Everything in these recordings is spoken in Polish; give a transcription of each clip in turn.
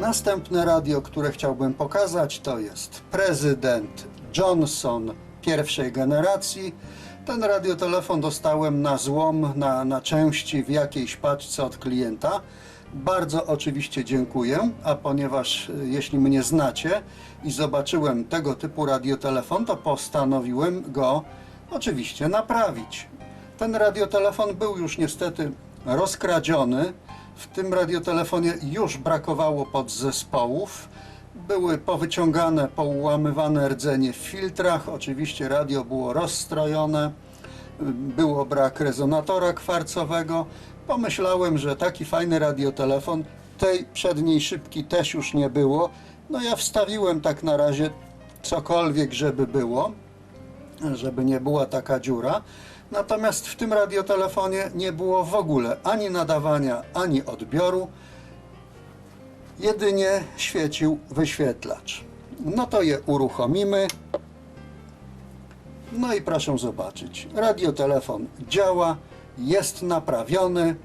Następne radio, które chciałbym pokazać, to jest prezydent Johnson pierwszej generacji. Ten radiotelefon dostałem na złom, na, na części w jakiejś paczce od klienta. Bardzo oczywiście dziękuję, a ponieważ y, jeśli mnie znacie i zobaczyłem tego typu radiotelefon, to postanowiłem go oczywiście naprawić. Ten radiotelefon był już niestety rozkradziony. W tym radiotelefonie już brakowało podzespołów. Były powyciągane, poułamywane rdzenie w filtrach. Oczywiście radio było rozstrojone. Było brak rezonatora kwarcowego. Pomyślałem, że taki fajny radiotelefon, tej przedniej szybki też już nie było. No ja wstawiłem tak na razie cokolwiek, żeby było żeby nie była taka dziura. Natomiast w tym radiotelefonie nie było w ogóle ani nadawania, ani odbioru. Jedynie świecił wyświetlacz. No to je uruchomimy. No i proszę zobaczyć. Radiotelefon działa, jest naprawiony.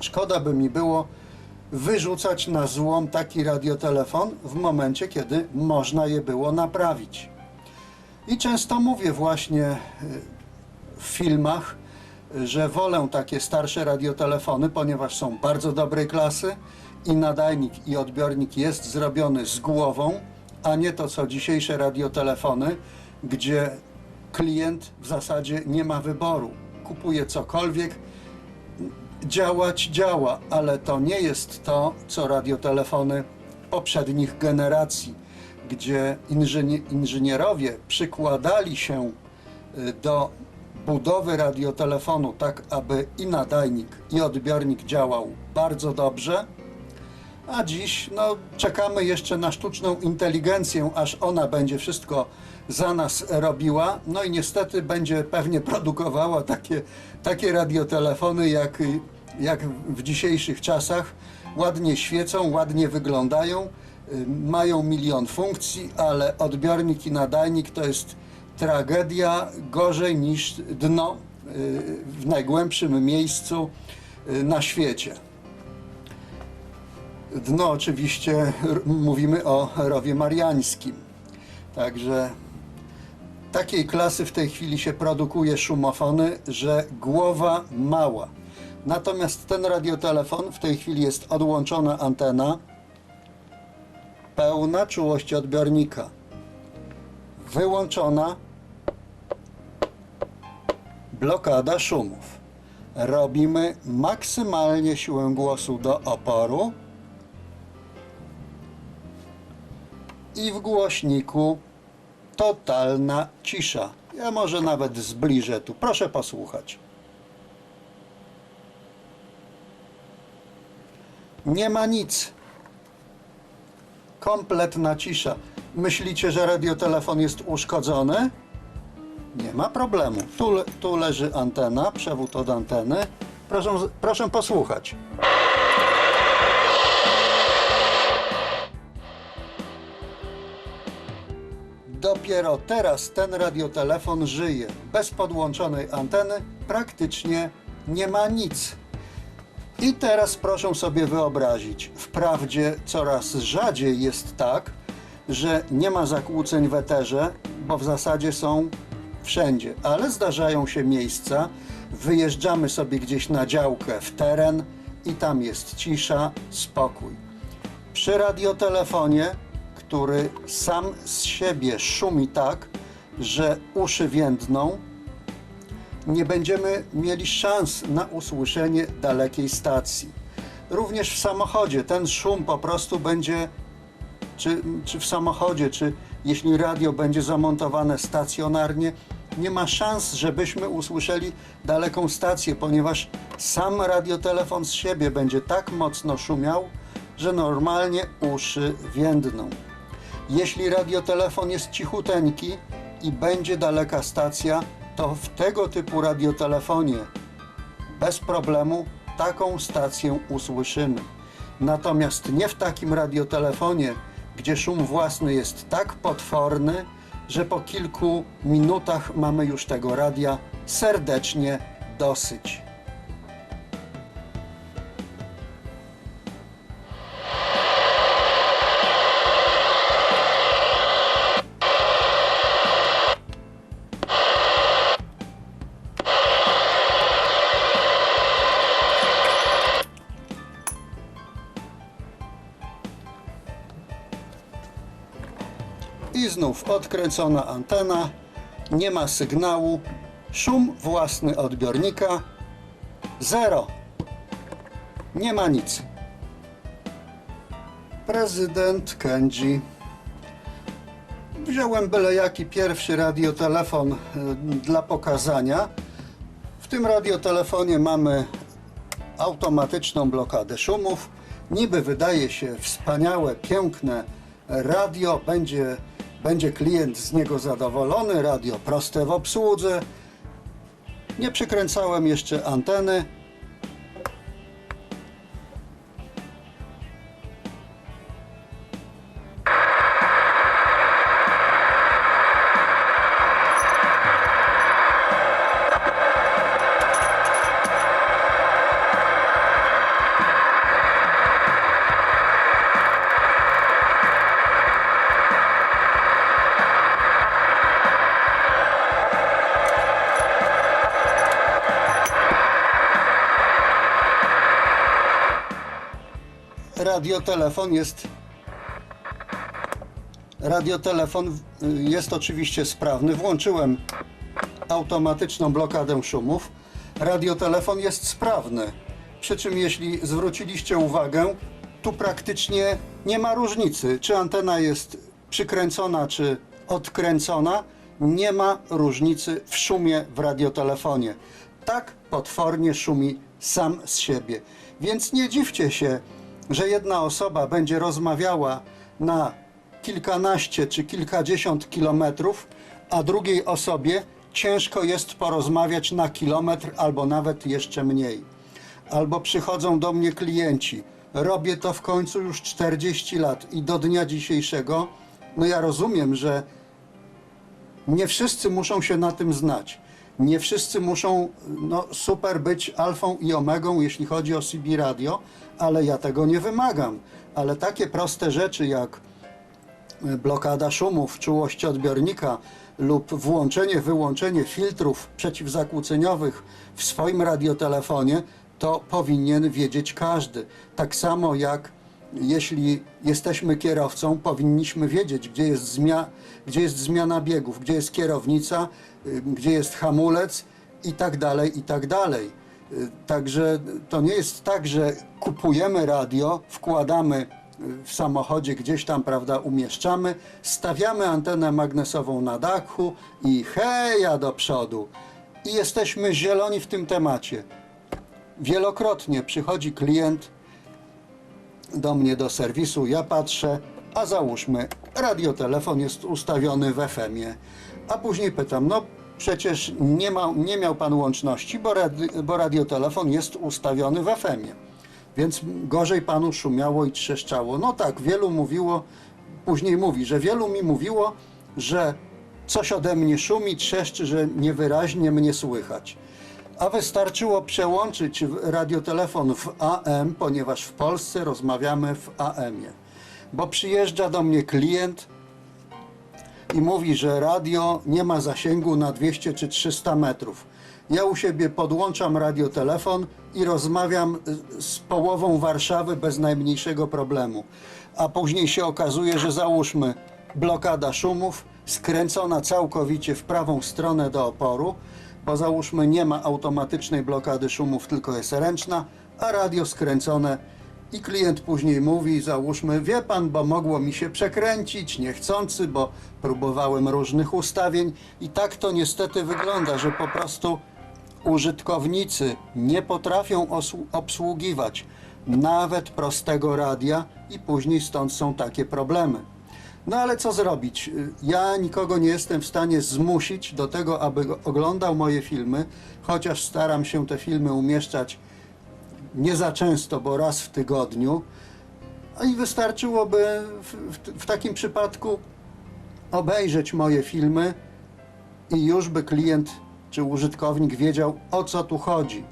Szkoda by mi było wyrzucać na złom taki radiotelefon w momencie, kiedy można je było naprawić. I często mówię właśnie y, w filmach, że wolę takie starsze radiotelefony, ponieważ są bardzo dobrej klasy i nadajnik i odbiornik jest zrobiony z głową, a nie to co dzisiejsze radiotelefony, gdzie klient w zasadzie nie ma wyboru. Kupuje cokolwiek, działać działa, ale to nie jest to, co radiotelefony poprzednich generacji, gdzie inżynie, inżynierowie przykładali się y, do budowy radiotelefonu tak, aby i nadajnik, i odbiornik działał bardzo dobrze, a dziś no, czekamy jeszcze na sztuczną inteligencję, aż ona będzie wszystko za nas robiła. No i niestety będzie pewnie produkowała takie, takie radiotelefony, jak, jak w dzisiejszych czasach. Ładnie świecą, ładnie wyglądają, y, mają milion funkcji, ale odbiornik i nadajnik to jest tragedia gorzej niż dno y, w najgłębszym miejscu y, na świecie. Dno oczywiście mówimy o rowie mariańskim. Także takiej klasy w tej chwili się produkuje szumofony, że głowa mała. Natomiast ten radiotelefon w tej chwili jest odłączona antena, pełna czułość odbiornika, wyłączona blokada szumów. Robimy maksymalnie siłę głosu do oporu i w głośniku totalna cisza. Ja może nawet zbliżę tu. Proszę posłuchać. Nie ma nic. Kompletna cisza. Myślicie, że radiotelefon jest uszkodzony? Nie ma problemu. Tu, tu leży antena, przewód od anteny. Proszę, proszę posłuchać. Dopiero teraz ten radiotelefon żyje. Bez podłączonej anteny praktycznie nie ma nic. I teraz proszę sobie wyobrazić, wprawdzie coraz rzadziej jest tak, że nie ma zakłóceń w eterze, bo w zasadzie są wszędzie, ale zdarzają się miejsca, wyjeżdżamy sobie gdzieś na działkę w teren i tam jest cisza, spokój. Przy radiotelefonie, który sam z siebie szumi tak, że uszy więdną, nie będziemy mieli szans na usłyszenie dalekiej stacji. Również w samochodzie ten szum po prostu będzie, czy, czy w samochodzie, czy jeśli radio będzie zamontowane stacjonarnie, nie ma szans, żebyśmy usłyszeli daleką stację, ponieważ sam radiotelefon z siebie będzie tak mocno szumiał, że normalnie uszy więdną. Jeśli radiotelefon jest cichuteńki i będzie daleka stacja, to w tego typu radiotelefonie bez problemu taką stację usłyszymy. Natomiast nie w takim radiotelefonie, gdzie szum własny jest tak potworny, że po kilku minutach mamy już tego radia serdecznie dosyć. I znów odkręcona antena, nie ma sygnału, szum własny odbiornika, zero. Nie ma nic. Prezydent Kędzi. Wziąłem byle jaki pierwszy radiotelefon y, dla pokazania. W tym radiotelefonie mamy automatyczną blokadę szumów. Niby wydaje się wspaniałe, piękne radio, będzie, będzie klient z niego zadowolony, radio proste w obsłudze. Nie przykręcałem jeszcze anteny. Radiotelefon jest Radiotelefon y, jest oczywiście sprawny. Włączyłem automatyczną blokadę szumów. Radiotelefon jest sprawny. Przy czym jeśli zwróciliście uwagę, tu praktycznie nie ma różnicy, czy antena jest przykręcona, czy odkręcona. Nie ma różnicy w szumie w radiotelefonie. Tak potwornie szumi sam z siebie. Więc nie dziwcie się, że jedna osoba będzie rozmawiała na kilkanaście czy kilkadziesiąt kilometrów, a drugiej osobie ciężko jest porozmawiać na kilometr albo nawet jeszcze mniej. Albo przychodzą do mnie klienci. Robię to w końcu już 40 lat i do dnia dzisiejszego, no ja rozumiem, że nie wszyscy muszą się na tym znać. Nie wszyscy muszą no, super być alfą i omegą, jeśli chodzi o CB radio, ale ja tego nie wymagam. Ale takie proste rzeczy jak y, blokada szumów, czułość odbiornika lub włączenie, wyłączenie filtrów przeciwzakłóceniowych w swoim radiotelefonie, to powinien wiedzieć każdy. Tak samo jak jeśli jesteśmy kierowcą, powinniśmy wiedzieć, gdzie jest, zmia gdzie jest zmiana biegów, gdzie jest kierownica, y, gdzie jest hamulec i tak dalej, i tak dalej. Y, Także to nie jest tak, że kupujemy radio, wkładamy y, w samochodzie, gdzieś tam, prawda, umieszczamy, stawiamy antenę magnesową na dachu i heja do przodu. I jesteśmy zieloni w tym temacie. Wielokrotnie przychodzi klient, do mnie do serwisu, ja patrzę, a załóżmy, radiotelefon jest ustawiony w FM-ie. A później pytam, no przecież nie, ma, nie miał pan łączności, bo, radi, bo radiotelefon jest ustawiony w FM-ie. Więc gorzej panu szumiało i trzeszczało. No tak, wielu mówiło, później mówi, że wielu mi mówiło, że coś ode mnie szumi, trzeszczy, że niewyraźnie mnie słychać. A wystarczyło przełączyć radiotelefon w AM, ponieważ w Polsce rozmawiamy w AM-ie. Bo przyjeżdża do mnie klient i mówi, że radio nie ma zasięgu na 200 czy 300 metrów. Ja u siebie podłączam radiotelefon i rozmawiam z połową Warszawy bez najmniejszego problemu. A później się okazuje, że załóżmy blokada szumów skręcona całkowicie w prawą stronę do oporu, bo załóżmy nie ma automatycznej blokady szumów, tylko jest ręczna, a radio skręcone i klient później mówi, załóżmy, wie pan, bo mogło mi się przekręcić, niechcący, bo próbowałem różnych ustawień i tak to niestety wygląda, że po prostu użytkownicy nie potrafią obsługiwać nawet prostego radia i później stąd są takie problemy. No ale co zrobić? Ja nikogo nie jestem w stanie zmusić do tego, aby oglądał moje filmy, chociaż staram się te filmy umieszczać nie za często, bo raz w tygodniu. A i wystarczyłoby w, w, w takim przypadku obejrzeć moje filmy i już by klient czy użytkownik wiedział o co tu chodzi.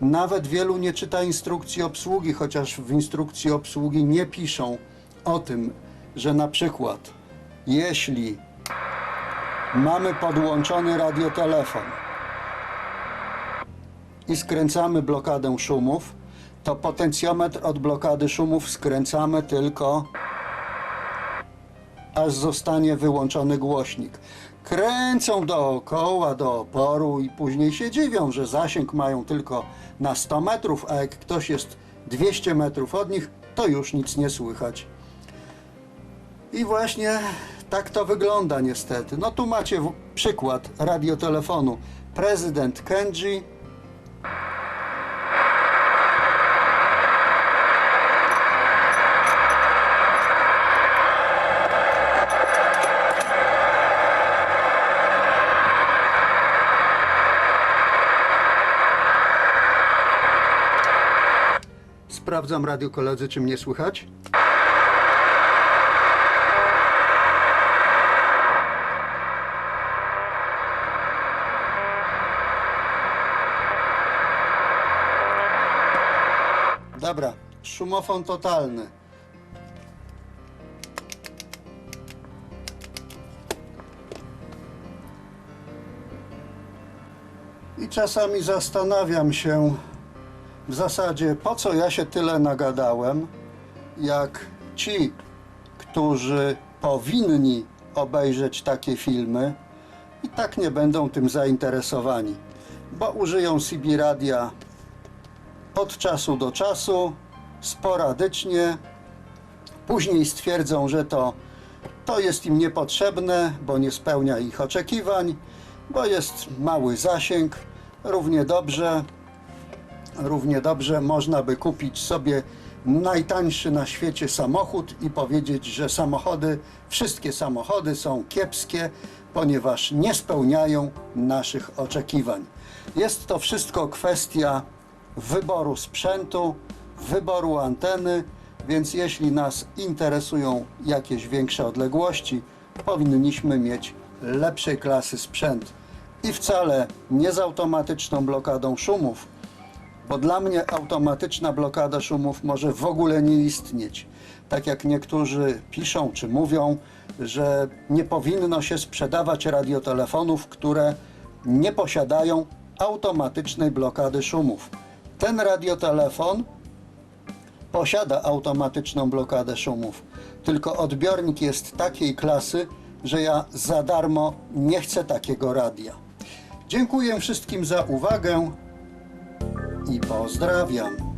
Nawet wielu nie czyta instrukcji obsługi, chociaż w instrukcji obsługi nie piszą o tym, że na przykład jeśli mamy podłączony radiotelefon i skręcamy blokadę szumów, to potencjometr od blokady szumów skręcamy tylko aż zostanie wyłączony głośnik. Kręcą dookoła do oporu i później się dziwią, że zasięg mają tylko na 100 metrów, a jak ktoś jest 200 metrów od nich, to już nic nie słychać. I właśnie tak to wygląda niestety. No tu macie przykład radiotelefonu. Prezydent Kenji Sprawdzam radio koledzy, czy mnie słychać. Szumofon totalny. I czasami zastanawiam się w zasadzie, po co ja się tyle nagadałem, jak ci, którzy powinni obejrzeć takie filmy, i tak nie będą tym zainteresowani, bo użyją CB radia od czasu do czasu, sporadycznie, później stwierdzą, że to, to jest im niepotrzebne, bo nie spełnia ich oczekiwań, bo jest mały zasięg, równie dobrze równie dobrze można by kupić sobie najtańszy na świecie samochód i powiedzieć, że samochody, wszystkie samochody są kiepskie, ponieważ nie spełniają naszych oczekiwań. Jest to wszystko kwestia wyboru sprzętu, wyboru anteny, więc jeśli nas interesują jakieś większe odległości, powinniśmy mieć lepszej klasy sprzęt. I wcale nie z automatyczną blokadą szumów, bo dla mnie automatyczna blokada szumów może w ogóle nie istnieć. Tak jak niektórzy piszą czy mówią, że nie powinno się sprzedawać radiotelefonów, które nie posiadają automatycznej blokady szumów. Ten radiotelefon posiada automatyczną blokadę szumów, tylko odbiornik jest takiej klasy, że ja za darmo nie chcę takiego radia. Dziękuję wszystkim za uwagę i pozdrawiam.